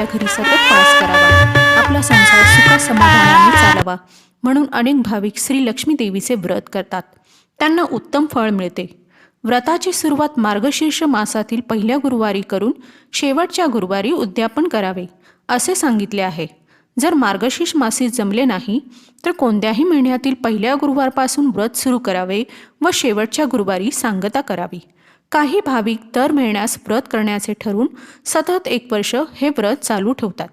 आपल्या घरी सतत वास करावा. आपला संसार सुखा समाधानाने चालावा. म्हणून अनेक भाविक श्री लक्ष्मी देवीचे व्रत करतात. त्यांना उत्तम फळ मिळते. व्रताची सुरुवात मार्गशीर्ष मासातील पहिल्या गुरुवारी करून शेवटच्या गुरुवारी उद्यापन करावे असे सांगितले आहे. जर मार्गशीर्ष मासी जमले नाही तर कोणत्याही महिन्यातील पहिल्या गुरुवारपासून व्रत सुरू करावे व शेवटच्या गुरुवारी सांगता करावी. काही भाविक दर महिन्यास व्रत करण्याचे ठरवून सतत एक वर्ष हे व्रत चालू ठेवतात.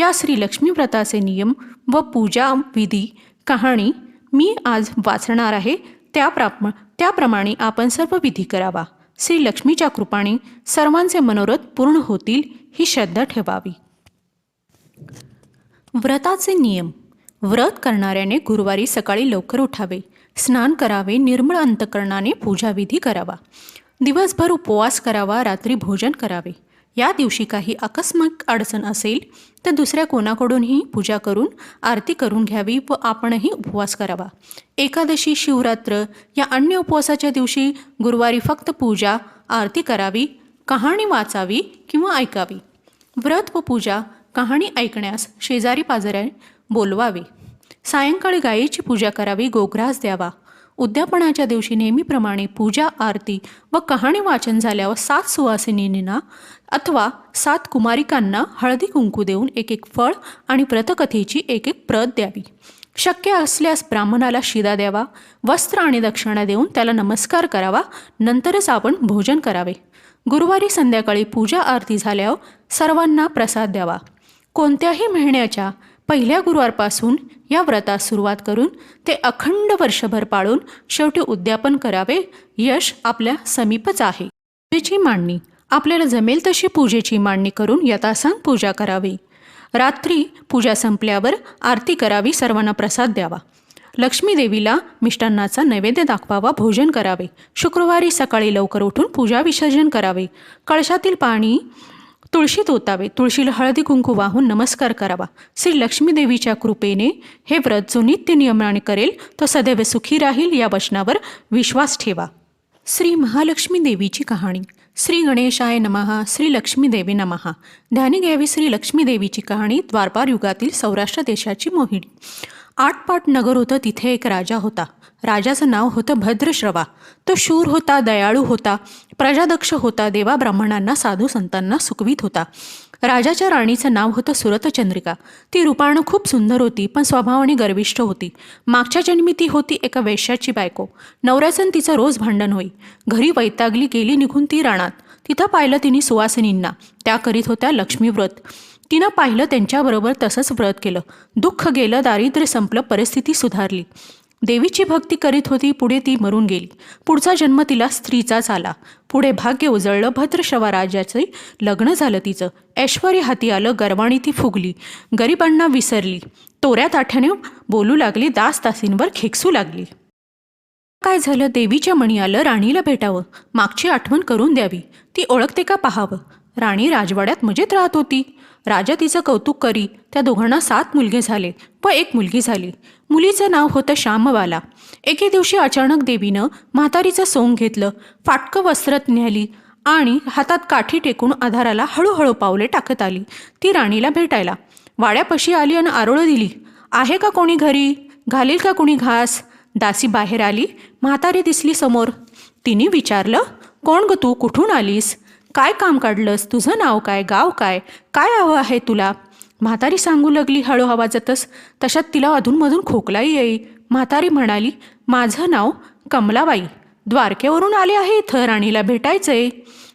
या श्री लक्ष्मी व्रताचे नियम व पूजा विधी कहाणी मी आज वाचणार आहे. त्याप्राप त्याप्रमाणे आपण सर्व विधी करावा. श्री लक्ष्मीच्या कृपाने सर्वांचे मनोरथ पूर्ण होतील ही श्रद्धा ठेवावी. व्रताचे नियम. व्रत करणाऱ्याने गुरुवारी सकाळी लवकर उठावे. स्नान करावे. निर्मळ अंतकरणाने पूजाविधी करावा. दिवसभर उपवास करावा रात्री भोजन करावे. या दिवशी काही आकस्मिक अडचण असेल तर दुसऱ्या कोणाकडूनही पूजा करून आरती करून घ्यावी व आपणही उपवास करावा. एकादशी शिवरात्र या अन्य उपवासाच्या दिवशी गुरुवारी फक्त पूजा आरती करावी कहाणी वाचावी किंवा ऐकावी. व्रत व पूजा कहाणी ऐकण्यास शेजारी पाजाऱ्या बोलवावे. सायंकाळी गायीची पूजा करावी गोग्रास द्यावा. उद्यापनाच्या दिवशी नेहमीप्रमाणे पूजा आरती व कहाणी वाचन झाल्यावर सात सुवासिनींना अथवा सात कुमारिकांना हळदी कुंकू देऊन एक एक फळ आणि व्रतकथेची एक एक प्रत द्यावी. शक्य असल्यास ब्राह्मणाला शिदा द्यावा वस्त्र आणि दक्षिणा देऊन त्याला नमस्कार करावा नंतरच आपण भोजन करावे. गुरुवारी संध्याकाळी पूजा आरती झाल्यावर सर्वांना प्रसाद द्यावा. कोणत्याही महिन्याच्या पहिल्या गुरुवारपासून या व्रतास सुरुवात करून ते अखंड वर्षभर पाळून शेवटी उद्यापन करावे यश आपल्या समीपच आहे. पूजेची मांडणी. आपल्याला जमेल तशी पूजेची मांडणी करून यथासांग पूजा करावी. रात्री पूजा संपल्यावर आरती करावी सर्वांना प्रसाद द्यावा. लक्ष्मी देवीला मिष्टान्नाचा नैवेद्य दाखवावा भोजन करावे. शुक्रवारी सकाळी लवकर उठून पूजा विसर्जन करावे. कळशातील पाणी तुळशीत ओतावे. तुळशीला हळदी कुंकू वाहून नमस्कार करावा. श्री लक्ष्मीदेवीच्या कृपेने हे व्रत जो नित्य नियमाने करेल तो सदैव सुखी राहील या वचनावर विश्वास ठेवा. श्री महालक्ष्मी देवीची कहाणी. श्री गणेशाय नमहा श्री लक्ष्मीदेवी नमहा ध्यानी घ्यावी श्री लक्ष्मी देवीची कहाणी द्वारपार युगातील सौराष्ट्र देशाची मोहिणी आटपाट नगर होतं तिथे एक राजा होता. राजाचं नाव होतं भद्रश्रवा. तो शूर होता दयाळू होता प्रजादक्ष होता देवा ब्राह्मणांना साधू संतांना सुखवीत होता. राजाच्या राणीचं नाव होतं सुरतचंद्रिका. ती रूपानं खूप सुंदर होती पण स्वभावाने गर्विष्ठ होती. मागच्या जन्मी ती होती एका वेश्याची बायको. नवऱ्याचं तिचं रोज भांडण होई. घरी वैतागली गेली निघून ती राणात तिथं पाहिलं तिने सुवासिनींना. त्या करीत होत्या लक्ष्मीव्रत. तिनं पाहिलं त्यांच्याबरोबर तसंच व्रत केलं. दुःख गेलं दारिद्र्य संपलं परिस्थिती सुधारली. देवीची भक्ती करीत होती पुढे ती मरून गेली. पुढचा जन्म तिला स्त्रीचाच आला. पुढे भाग्य उजळलं भद्रशवा राजाचे लग्न झालं तिचं. ऐश्वर्य हाती आलं गर्वाणी ती फुगली. गरिबांना विसरली. तोऱ्या ताठ्याने बोलू लागली दास तासींवर खेकसू लागली. काय झालं? देवीच्या मणी आलं राणीला भेटावं. मागची आठवण करून द्यावी. ती ओळखते का पाहावं? राणी राजवाड्यात मजेत राहत होती. राजा तिचं कौतुक करी त्या दोघांना सात मुलगे झाले व एक मुलगी झाली. मुलीचं नाव होतं श्यामवाला एके दिवशी अचानक देवीनं म्हातारीचं सोंग घेतलं फाटकं वस्त्रत न्याली आणि हातात काठी टेकून आधाराला हळूहळू पावले टाकत आली. ती राणीला भेटायला. वाड्यापाशी आली आणि आरोळं दिली. आहे का कोणी घरी? घालील का कोणी घास? दासी बाहेर आली म्हातारी दिसली समोर. तिने विचारलं कोण ग तू? कुठून आलीस? काय काम काढलंस? तुझं नाव काय? गाव काय? काय हवं आहे तुला? म्हातारी सांगू लागली हळू आवाजातच. तशात तिला अधूनमधून खोकलाही येई. म्हातारी म्हणाली माझं नाव कमलाबाई. द्वारकेवरून आले आहे इथं. राणीला भेटायचंय.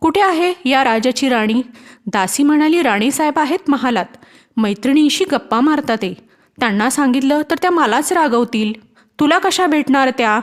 कुठे आहे या राजाची राणी? दासी म्हणाली राणीसाहेब आहेत महालात. मैत्रिणींशी गप्पा मारतात ते त्यांना सांगितलं तर त्या मलाच रागवतील. तुला कशा भेटणार त्या?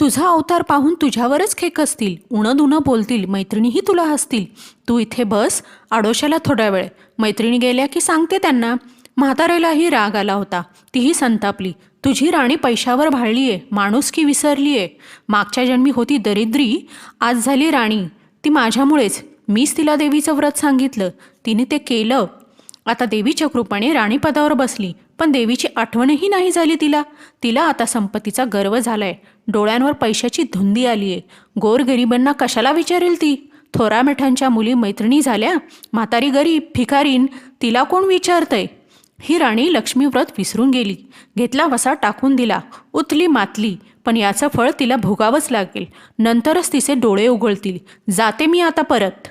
तुझा अवतार पाहून तुझ्यावरच खेक असतील उणं दुणं बोलतील मैत्रिणीही तुला हसतील. तू इथे बस आडोशाला थोडा वेळ. मैत्रिणी गेल्या की सांगते त्यांना म्हातारेलाही राग आला होता. तीही संतापली. तुझी राणी पैशावर भाळली आहे माणुसकी विसरली आहे मागच्या जन्मी होती दरिद्री आज झाली राणी. ती माझ्यामुळेच. मीच तिला देवीचं व्रत सांगितलं. तिने ते केलं. आता देवीच्या कृपाने राणीपदावर बसली. पण देवीची आठवणही नाही झाली तिला. तिला आता संपत्तीचा गर्व झालाय. डोळ्यांवर पैशाची धुंदी आली आहे गोरगरिबांना कशाला विचारेल ती? थोरामेठांच्या मुली मैत्रिणी झाल्या. म्हातारी गरीब भिकारीन तिला कोण विचारतंय? ही राणी लक्ष्मीव्रत विसरून गेली. घेतला वसा टाकून दिला. उतली मातली. पण याचं फळ तिला भोगावंच लागेल. नंतरच तिचे डोळे उघळतील जाते मी आता परत.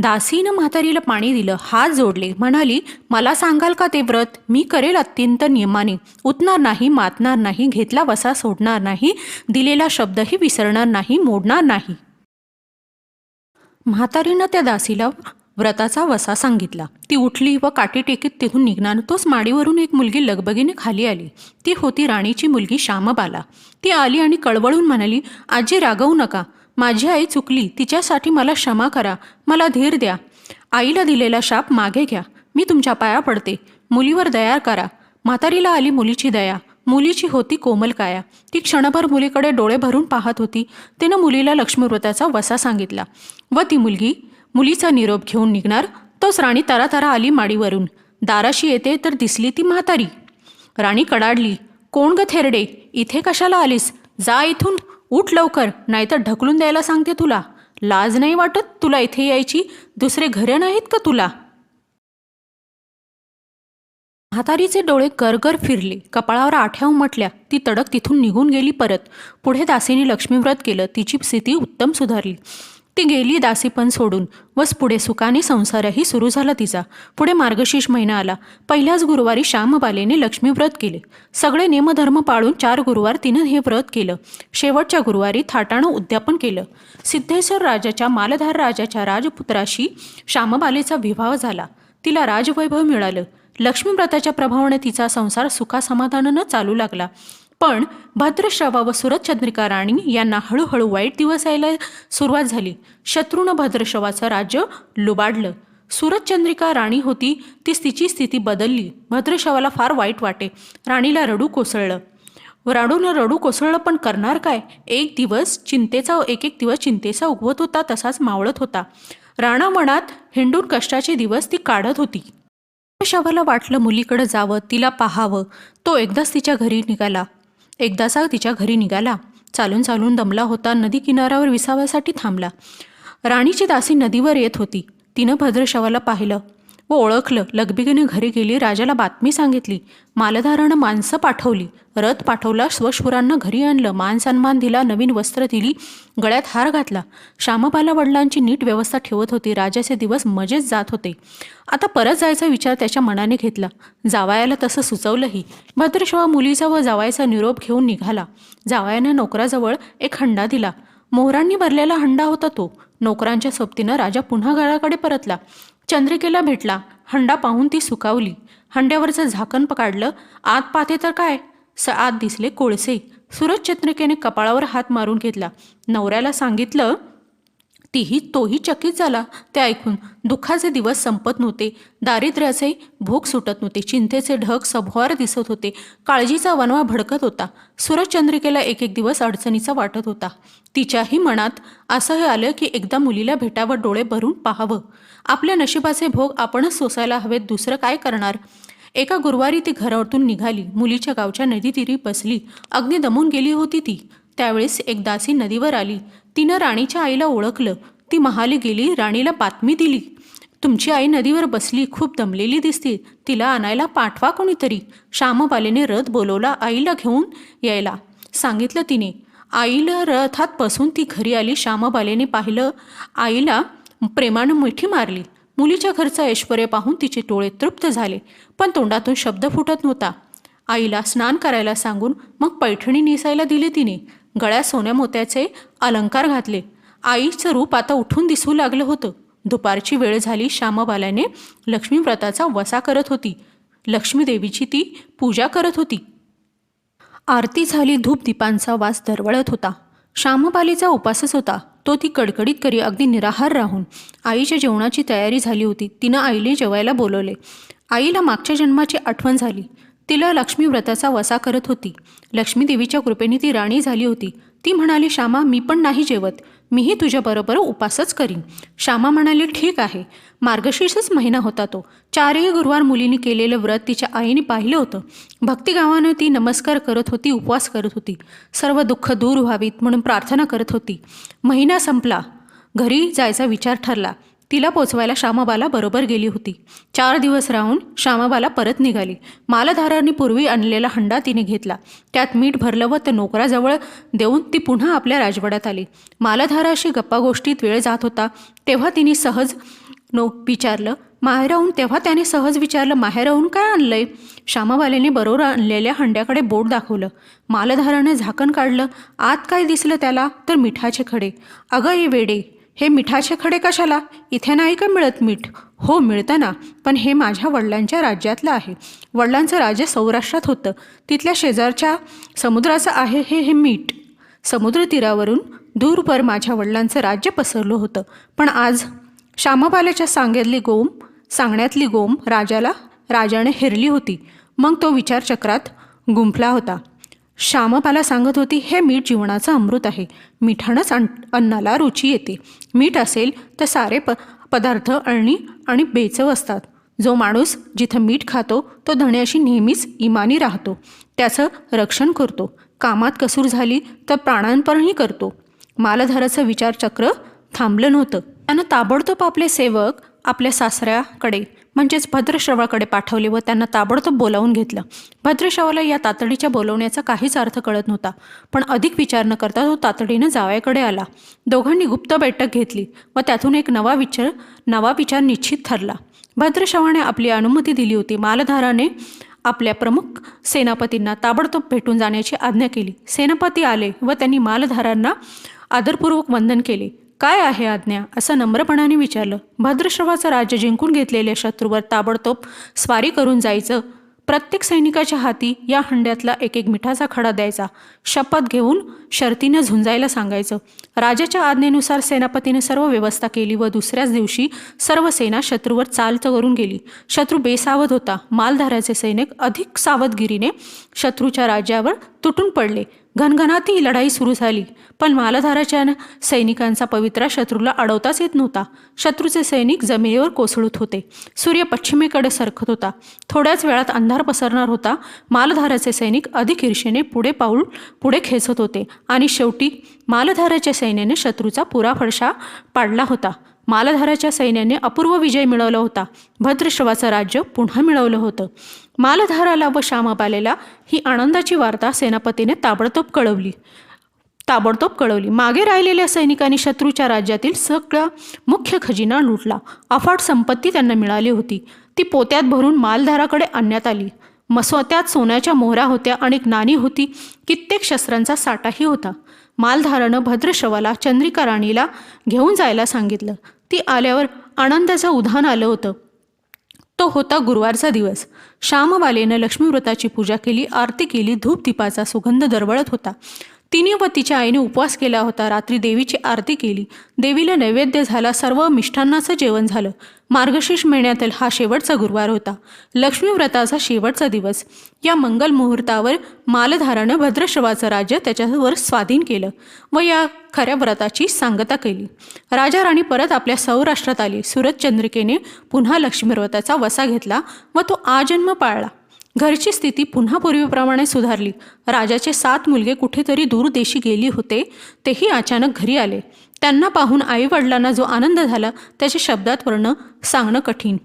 दासीनं म्हातारीला पाणी दिलं हात जोडले. म्हणाली मला सांगाल का ते व्रत? मी करेल अत्यंत नियमाने. उतणार नाही मातणार नाही घेतला वसा सोडणार नाही दिलेला शब्दही विसरणार नाही मोडणार नाही. म्हातारीनं त्या दासीला व्रताचा वसा सांगितला. ती उठली व काठी टेकीत तिथून निघणार. तोच माडीवरून एक मुलगी लगबगीने खाली आली. ती होती राणीची मुलगी श्यामबाला. ती आली आणि कळवळून म्हणाली आजी रागवू नका. माझी आई चुकली तिच्यासाठी मला क्षमा करा मला धीर द्या. आईला दिलेला शाप मागे घ्या मी तुमच्या पाया पडते. मुलीवर दया करा. म्हातारीला आली मुलीची दया. मुलीची होती कोमल काया. ती क्षणभर मुलीकडे डोळे भरून पाहत होती. तिनं मुलीला लक्ष्मीव्रताचा वसा सांगितला. व ती मुलगी? मुलीचा निरोप घेऊन निघणार? तोच राणी तरातरा आली माडीवरून. दाराशी येते तर दिसली ती म्हातारी. राणी कडाडली. कोण ग थेरडे? इथे कशाला आलीस? जा इथून. उठ लवकर नाहीतर ढकलून द्यायला सांगते तुला. लाज नाही वाटत तुला इथे यायची? दुसरे घरे नाहीत का तुला? म्हातारीचे डोळे गरगर फिरले. कपाळावर आठ्या उमटल्या ती तडक तिथून निघून गेली परत. पुढे दासीने लक्ष्मीव्रत केलं. तिची स्थिती उत्तम सुधारली. ती गेली दासीपण सोडून. वस पुढे सुखाने संसारही सुरू झाला तिचा. पुढे मार्गशीर्ष महिना आला. पहिल्याच गुरुवारी श्यामबालेने लक्ष्मीव्रत केले. सगळे नियमधर्म पाळून चार गुरुवार तिनं हे व्रत केलं. शेवटच्या गुरुवारी थाटाणं उद्यापन केलं. सिद्धेश्वर राजाच्या मालधार राजाच्या राजपुत्राशी श्यामबालेचा विवाह झाला. तिला राजवैभव मिळालं. लक्ष्मीव्रताच्या प्रभावाने तिचा संसार सुखासमाधानानं चालू लागला. पण भद्रश्रवा व सुरतचंद्रिका राणी यांना हळूहळू वाईट दिवस यायला सुरुवात झाली. शत्रूनं भद्रश्रवाचं राज्य लुबाडलं. सुरतचंद्रिका राणी होती तीच तिची स्थिती बदलली. भद्रश्रवाला फार वाईट वाटे. राणीला रडू कोसळलं. राडून रडू कोसळलं पण करणार काय? एक दिवस चिंतेचा एक एक दिवस चिंतेचा उगवत होता तसाच मावळत होता. राणा मनात हिंडून कष्टाचे दिवस ती काढत होती. शवाला वाटलं मुलीकडे जावं तिला पाहावं. तो एकदाच तिच्या घरी निघाला. एकदाचा तिच्या घरी निघाला. चालून चालून दमला होता. नदी किनाऱ्यावर विसाव्यासाठी थांबला. राणीची दासी नदीवर येत होती. तिनं भद्रशवाला पाहिलं. व ओळखलं लगबिगीने घरी गेली राजाला बातमी सांगितली मालधारानं माणसं पाठवली रथ पाठवला स्वशुरांना घरी आणलं मान सन्मान दिला नवीन वस्त्र दिली गळ्यात हार घातला. श्यामबाला वडिलांची नीट व्यवस्था ठेवत होती राजाचे दिवस मजेत जात होते. आता परत जायचा विचार त्याच्या मनाने घेतला. जावायाला तसं सुचवलंही. भद्रशवा मुलीचा व जावायचा निरोप घेऊन निघाला. जावयाने नोकराजवळ एक हंडा दिला. मोहरांनी भरलेला हंडा होता तो. नोकरांच्या सोबतीनं राजा पुन्हा घराकडे परतला. चंद्रिकेला भेटला. हंडा पाहून ती सुकावली. हंड्यावरचं झाकण पकडलं. आत पाहते तर काय? स आत दिसले कोळसे. सुरज चंद्रिकेने कपाळावर हात मारून घेतला. नवऱ्याला सांगितलं तीही तोही चकित झाला. ते ऐकून दुःखाचे दिवस संपत नव्हते. दारिद्र्याचे भोग सुटत नव्हते. चिंतेचे ढग सभोवार दिसत होते. काळजीचा वनवा भडकत होता. सूरजचंद्रिकेला एक एक दिवस अडचणीचा वाटत होता. तिच्याही मनात असं आलं की एकदा मुलीला भेटावर डोळे भरून पाहावं. आपल्या नशिबाचे भोग आपणच सोसायला हवेत. दुसरं काय करणार? एका गुरुवारी ती घरातून निघाली. मुलीच्या गावच्या नदीतीरी बसली. अग्नी दमून गेली होती ती. त्यावेळेस एकदासी नदीवर आली. तिनं राणीच्या आईला ओळखलं. ती महाली गेली राणीला बातमी दिली. तुमची आई नदीवर बसली खूप दमलेली दिसते. तिला आणायला पाठवा कोणीतरी. श्यामबालेने रथ बोलवला आईला घेऊन यायला. सांगितलं तिने. आईला रथात बसून ती घरी आली. श्यामबालेने पाहिलं आईला प्रेमानं मिठी मारली. मुलीच्या घरचं ऐश्वर्य पाहून तिचे डोळे तृप्त झाले. पण तोंडातून शब्द फुटत नव्हता. आईला स्नान करायला सांगून मग पैठणी नेसायला दिली तिने. गळ्यात सोन्या मोत्याचे अलंकार घातले. आईचं रूप आता उठून दिसू लागलं होतं. दुपारची वेळ झाली श्यामबाल्याने लक्ष्मीव्रताचा वसा करत होती. लक्ष्मीदेवीची ती पूजा करत होती. आरती झाली धूप दीपांचा वास दरवळत होता. श्यामबालीचा उपासच होता. तो ती कडकडीत करी अगदी निराहार राहून. आईच्या जेवणाची तयारी झाली होती. तिनं आईने जेवायला बोलवले. आईला मागच्या जन्माची आठवण झाली. तिला लक्ष्मी व्रताचा वसा करत होती. लक्ष्मी देवीच्या कृपेने ती राणी झाली होती. ती म्हणाली श्यामा मी पण नाही जेवत. मीही तुझ्याबरोबर उपासच करीन. श्यामा म्हणाली ठीक आहे. मार्गशीर्षच महिना होता तो. चारही गुरुवार मुलीने केलेलं व्रत तिच्या आईने पाहिलं होतं. भक्तिगावानं ती नमस्कार करत होती उपवास करत होती. सर्व दुःख दूर व्हावीत म्हणून प्रार्थना करत होती. महिना संपला. घरी जायचा विचार ठरला. तिला पोचवायला श्यामाबाला बरोबर गेली होती. चार दिवस राहून श्यामाबाला परत निघाली. मालधारांनी पूर्वी आणलेला हंडा तिने घेतला. त्यात मीठ भरलं व ते नोकराजवळ देऊन ती पुन्हा आपल्या राजवाड्यात आली. मालधाराशी गप्पा गोष्टीत वेळ जात होता. तेव्हा तिने सहज नो विचारलं माहेराहून? तेव्हा त्याने सहज विचारलं माहेराहून काय आणलंय? श्यामाबालेने बरोबर आणलेल्या हंड्याकडे बोट दाखवलं. मालधाराने झाकण काढलं. आत काय दिसलं त्याला? तर मिठाचे खडे. अगं ये वेडे हे मिठाचे खडे कशाला? इथे नाही का मिळत मीठ? हो मिळतं ना पण हे माझ्या वडिलांच्या राज्यातलं आहे. वडिलांचं राज्य सौराष्ट्रात होतं. तिथल्या शेजारच्या समुद्राचं आहे हे हे मीठ. समुद्र तीरावरून दूरवर माझ्या वडिलांचं राज्य पसरलं होतं. पण आज श्यामबालेच्या सांगेतली गोम सांगण्यातली गोम राजाला राजाने हिरली होती. मग तो विचारचक्रात गुंफला होता. श्यामपाला सांगत होती हे मीठ जीवनाचं अमृत आहे. मिठानंच अन्नाला रुची येते. मीठ असेल तर सारे प पदार्थ अळणी आणि बेचव असतात. जो माणूस जिथं मीठ खातो तो धण्याशी नेहमीच इमानी राहतो. त्याचं रक्षण करतो. कामात कसूर झाली तर प्राणांपणही करतो. मालधाराचं विचारचक्र थांबलं नव्हतं. त्यानं ताबडतोब आपले सेवक आपल्या सासऱ्याकडे म्हणजेच भद्रश्रवाकडे पाठवले व त्यांना ताबडतोब बोलावून घेतलं. भद्रश्रवाला या तातडीच्या बोलवण्याचा काहीच अर्थ कळत नव्हता पण अधिक विचार न करता तो तातडीनं जावयाकडे आला. दोघांनी गुप्त बैठक घेतली व त्यातून एक नवा विचार नवा विचार निश्चित ठरला. भद्रश्रवाने आपली अनुमती दिली होती. मालधाराने आपल्या प्रमुख सेनापतींना ताबडतोब भेटून जाण्याची आज्ञा केली. सेनापती आले व त्यांनी मालधारांना आदरपूर्वक वंदन केले. काय आहे आज्ञा? असं नम्रपणाने विचारलं. भद्रश्रवाचं राज्य जिंकून घेतलेल्या शत्रूवर ताबडतोब स्वारी करून जायचं. प्रत्येक सैनिकाच्या हाती या हंड्यातला एक एक मिठाचा खडा द्यायचा. शपथ घेऊन शर्तीनं झुंजायला सांगायचं. राजाच्या आज्ञेनुसार सेनापतीने सर्व व्यवस्था केली व दुसऱ्याच दिवशी सर्व सेना शत्रूवर चालत करून गेली. शत्रू बेसावध होता. मालधाराचे सैनिक अधिक सावधगिरीने शत्रूच्या राज्यावर तुटून पडले. घनघनाती लढाई सुरू झाली. पण मालधाराच्या सैनिकांचा पवित्रा शत्रूला अडवताच येत नव्हता. शत्रूचे सैनिक जमिनीवर कोसळत होते. सूर्य पश्चिमेकडे सरकत होता. थोड्याच वेळात अंधार पसरणार होता. मालधाराचे सैनिक अधिक ईर्षेने पुढे पाऊल पुढे खेचत होते. आणि शेवटी मालधाराच्या सैन्याने शत्रूचा पुरा फडशा पाडला होता. मालधाराच्या सैन्याने अपूर्व विजय मिळवला होता. भद्रश्रवाचं राज्य पुन्हा मिळवलं होतं. मालधाराला व श्यामाबालेला ही आनंदाची वार्ता सेनापतीने ताबडतोब कळवली. ताबडतोब कळवली. मागे राहिलेल्या सैनिकांनी शत्रूच्या राज्यातील सगळा मुख्य खजिना लुटला. अफाट संपत्ती त्यांना मिळाली होती. ती पोत्यात भरून मालधाराकडे आणण्यात आली. मसोत्यात सोन्याच्या मोहरा होत्या आणि नाणी होती. कित्येक शस्त्रांचा साठाही होता. मालधारानं भद्रशवाला चंद्रिका राणीला घेऊन जायला सांगितलं. ती आल्यावर आनंदाचं उधाण आलं होतं. तो होता गुरुवारचा दिवस. श्यामबालेनं लक्ष्मीव्रताची पूजा केली आरती केली धूप दीपाचा सुगंध दरवळत होता. तिने व तिच्या आईने उपवास केला होता. रात्री देवीची आरती केली. देवीला नैवेद्य झाला. सर्व मिष्ठांनाचं जेवण झालं. मार्गशीर्ष महिन्यातील हा शेवटचा गुरुवार होता. लक्ष्मीव्रताचा शेवटचा दिवस. या मंगल मुहूर्तावर मालधारानं भद्रश्रवाचं राज्य त्याच्यावर स्वाधीन केलं व या खऱ्या व्रताची सांगता केली. राजा राणी परत आपल्या सौराष्ट्रात आली. सुरत चंद्रिकेने पुन्हा लक्ष्मीव्रताचा वसा घेतला व तो आजन्म पाळला. घरची स्थिती पुन्हा पूर्वीप्रमाणे सुधारली. राजाचे सात मुलगे कुठेतरी दूरदेशी गेली होते तेही अचानक घरी आले. त्यांना पाहून आईवडिलांना जो आनंद झाला त्याच्या शब्दात वर्ण सांगणं कठीण.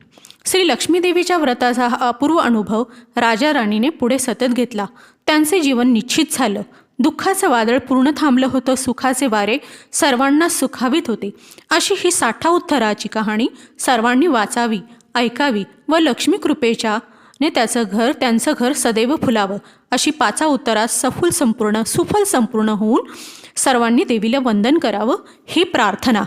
श्री लक्ष्मीदेवीच्या व्रताचा हा अपूर्व अनुभव राजा राणीने पुढे सतत घेतला. त्यांचे जीवन निश्चित झालं. दुःखाचं वादळ पूर्ण थांबलं होतं सुखाचे वारे सर्वांना सुखावीत होते. अशी ही साठा उत्तराची कहाणी सर्वांनी वाचावी ऐकावी व लक्ष्मी कृपेच्या ने त्याचं घर त्यांचं घर सदैव फुलावं अशी पाचा उत्तरात सफुल संपूर्ण सुफल संपूर्ण होऊन सर्वांनी देवीला वंदन करावं ही प्रार्थना